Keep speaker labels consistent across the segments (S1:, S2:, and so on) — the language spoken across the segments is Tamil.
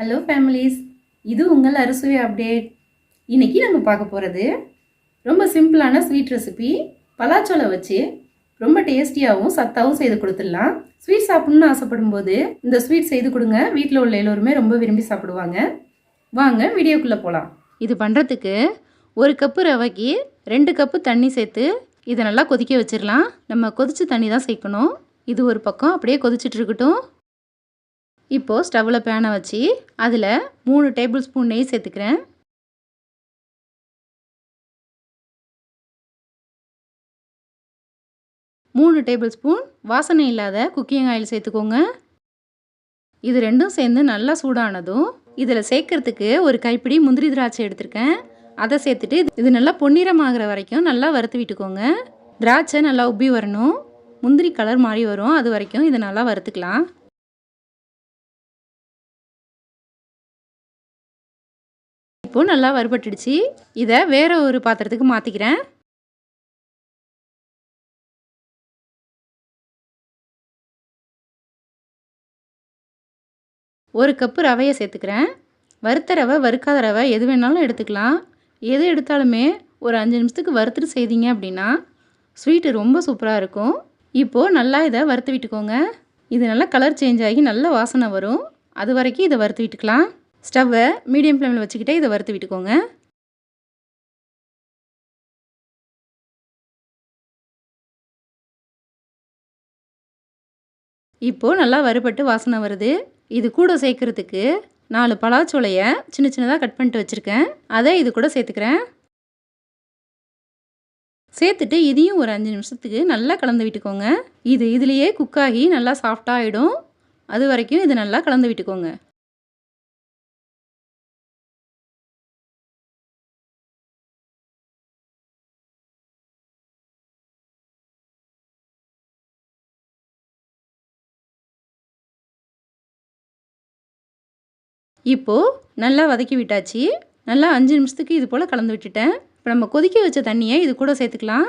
S1: ஹலோ ஃபேமிலிஸ் இது உங்கள் அறுசுவை அப்டேட் இன்றைக்கி நம்ம பார்க்க போகிறது ரொம்ப சிம்பிளான ஸ்வீட் ரெசிபி பலாச்சோலை வச்சு ரொம்ப டேஸ்டியாகவும் சத்தாகவும் செய்து கொடுத்துடலாம். ஸ்வீட் சாப்பிட்ணுன்னு ஆசைப்படும் போது இந்த ஸ்வீட் செய்து கொடுங்க. வீட்டில் உள்ள எல்லோருமே ரொம்ப விரும்பி சாப்பிடுவாங்க. வாங்க வீடியோக்குள்ளே போகலாம்
S2: இது பண்ணுறதுக்கு ஒரு கப்பு ரவைக்கு ரெண்டு கப்பு தண்ணி சேர்த்து இதை நல்லா கொதிக்க வச்சிடலாம். நம்ம கொதிச்ச தண்ணி தான் சேர்க்கணும். இது ஒரு பக்கம் அப்படியே கொதிச்சிட்டு இருக்கட்டும். இப்போது ஸ்டவ்வில் பேனை வச்சு அதில் மூணு டேபிள் ஸ்பூன் நெய் சேர்த்துக்கிறேன். மூணு டேபிள் ஸ்பூன் வாசனை இல்லாத குக்கிங் ஆயில் சேர்த்துக்கோங்க. இது ரெண்டும் சேர்ந்து நல்லா சூடானதும் இதில் சேர்க்கறதுக்கு ஒரு கைப்பிடி முந்திரி திராட்சை எடுத்திருக்கேன். அதை சேர்த்துட்டு இது நல்லா பொன்னிறமாகிற வரைக்கும் நல்லா வறுத்து விட்டுக்கோங்க. திராட்சை நல்லா உப்பி வரணும். முந்திரி கலர் மாறி வரும். அது வரைக்கும் இதை நல்லா வறுத்துக்கலாம். இப்போது நல்லா வறுபட்டுடுச்சு. இதை வேறு ஒரு பாத்திரத்துக்கு மாற்றிக்கிறேன் ஒரு கப்பு ரவையை சேர்த்துக்கிறேன். வறுத்த ரவை வறுக்காத ரவை எது வேணாலும் எடுத்துக்கலாம். எது எடுத்தாலுமே ஒரு அஞ்சு நிமிஷத்துக்கு வறுத்துட்டு செய்தீங்க அப்படின்னா ஸ்வீட்டு ரொம்ப சூப்பராக இருக்கும். இப்போது நல்லா இதை வறுத்து விட்டுக்கோங்க. இது நல்லா கலர் சேஞ்ச் ஆகி நல்ல வாசனை வரும். அது வரைக்கும் இதை வறுத்து விட்டுக்கலாம். ஸ்டவ்வை மீடியம் ஃப்ளேமில் வச்சுக்கிட்டே இதை வறுத்து விட்டுக்கோங்க. இப்போது நல்லா வறுபட்டு வாசனை வருது. இது கூட சேர்க்குறதுக்கு நாலு பலாச்சோலையை சின்ன சின்னதாக கட் பண்ணிட்டு வச்சுருக்கேன். அதை இது கூட சேர்த்துக்கிறேன். சேர்த்துட்டு இதையும் ஒரு அஞ்சு நிமிஷத்துக்கு நல்லா கலந்து விட்டுக்கோங்க. இது இதுலேயே குக்காகி நல்லா சாஃப்டாகிடும் அது வரைக்கும் இது நல்லா கலந்து விட்டுக்கோங்க. இப்போது நல்லா வதக்கி விட்டாச்சு. நல்லா அஞ்சு நிமிஷத்துக்கு இது போல் கலந்து விட்டுட்டேன். இப்போ நம்ம கொதிக்க வச்ச தண்ணியை இது கூட சேர்த்துக்கலாம்.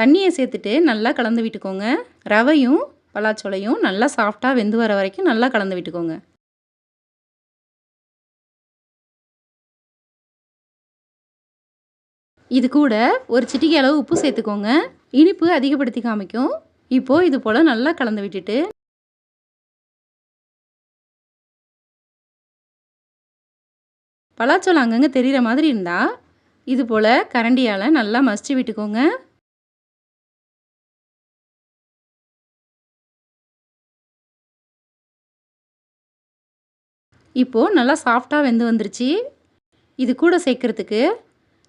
S2: தண்ணியை சேர்த்துட்டு நல்லா கலந்து விட்டுக்கோங்க. ரவையும் பலாச்சோலையும் நல்லா சாஃப்டாக வெந்து வர வரைக்கும் நல்லா கலந்து விட்டுக்கோங்க. இது கூட ஒரு சிட்டிகை அளவு உப்பு சேர்த்துக்கோங்க. இனிப்பு அதிகப்படுத்தி காமிக்கும். இப்போது இது போல் நல்லா கலந்து விட்டுட்டு பலாச்சோளம் அங்கங்கே தெரிகிற மாதிரி இருந்தால் இது போல் கரண்டியால் நல்லா மசிச்சு விட்டுக்கோங்க. இப்போது நல்லா சாஃப்டாக வெந்து வந்துருச்சு. இது கூட சேர்க்குறதுக்கு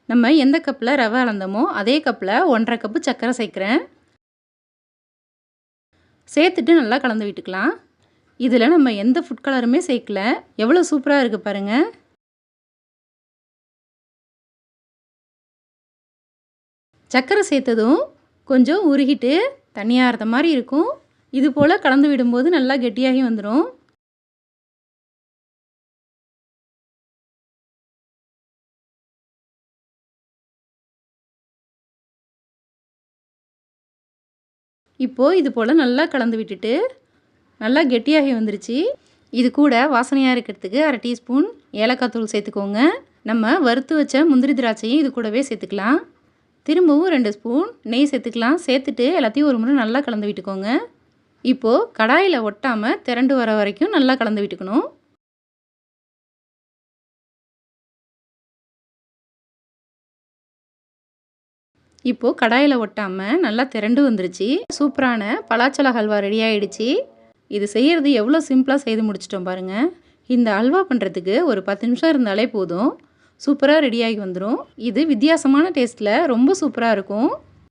S2: நம்ம எந்த கப்பில் ரவை அளந்தோமோ அதே கப்பில் ஒன்றரை கப்பு சர்க்கரை சேர்க்குறேன். சேர்த்துட்டு நல்லா கலந்து விட்டுக்கலாம். இதில் நம்ம எந்த ஃபுட் கலருமே சேர்க்கல. எவ்வளோ சூப்பராக இருக்குது பாருங்கள் சர்க்கரை சேர்த்ததும் கொஞ்சம் உருகிட்டு தனியாக இருந்த மாதிரி இருக்கும். இது போல் கலந்து விடும்போது நல்லா கெட்டியாகி வந்துடும் இப்போது இது போல் நல்லா கலந்து விட்டுட்டு நல்லா கெட்டியாகி வந்துருச்சு. இது கூட வாசனையாக இருக்கிறதுக்கு அரை டீஸ்பூன் ஏலக்காய் தூள் சேர்த்துக்கோங்க. நம்ம வறுத்து வச்ச முந்திரி திராட்சையும் இது கூடவே சேர்த்துக்கலாம். திரும்பவும் ரெண்டு ஸ்பூன் நெய் சேர்த்துக்கலாம். சேர்த்துட்டு எல்லாத்தையும் ஒரு முறை நல்லா கலந்து விட்டுக்கோங்க. இப்போது கடாயில் ஒட்டாமல் திரண்டு வர வரைக்கும் நல்லா கலந்து விட்டுக்கணும். இப்போது கடாயில் ஒட்டாமல் நல்லா திரண்டு வந்துருச்சு. சூப்பரான பலாச்சல ஹல்வா ரெடி ஆகிடுச்சு இது செய்கிறது எவ்வளோ சிம்பிளாக செய்து முடிச்சிட்டோம் பாருங்கள் இந்த அல்வா பண்ணுறதுக்கு ஒரு பத்து நிமிஷம் இருந்தாலே போதும். சூப்பராக ரெடியாகி வந்துடும் இது வித்தியாசமான டேஸ்ட்டில் ரொம்ப சூப்பராக இருக்கும்.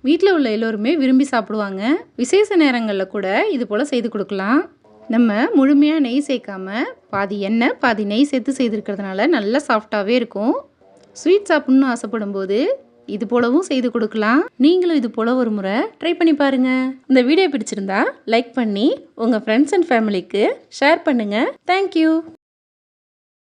S2: வீட்டில் உள்ள எல்லோருமே விரும்பி சாப்பிடுவாங்க. விசேஷ நேரங்களில் கூட இது போல் செய்து கொடுக்கலாம். நம்ம முழுமையாக நெய் சேர்க்காம பாதி எண்ணெய் பாதி நெய் சேர்த்து செய்திருக்கிறதுனால நல்லா சாஃப்டாகவே இருக்கும். ஸ்வீட் சாப்பிட்ணுன்னு ஆசைப்படும் போது இது போலவும் செய்து கொடுக்கலாம். நீங்களும் இது போல ஒரு முறை ட்ரை பண்ணி பாருங்க. இந்த வீடியோ பிடிச்சிருந்தா லைக் பண்ணி உங்கள் ஃப்ரெண்ட்ஸ் அண்ட் ஃபேமிலிக்கு ஷேர் பண்ணுங்கள் தேங்க்யூ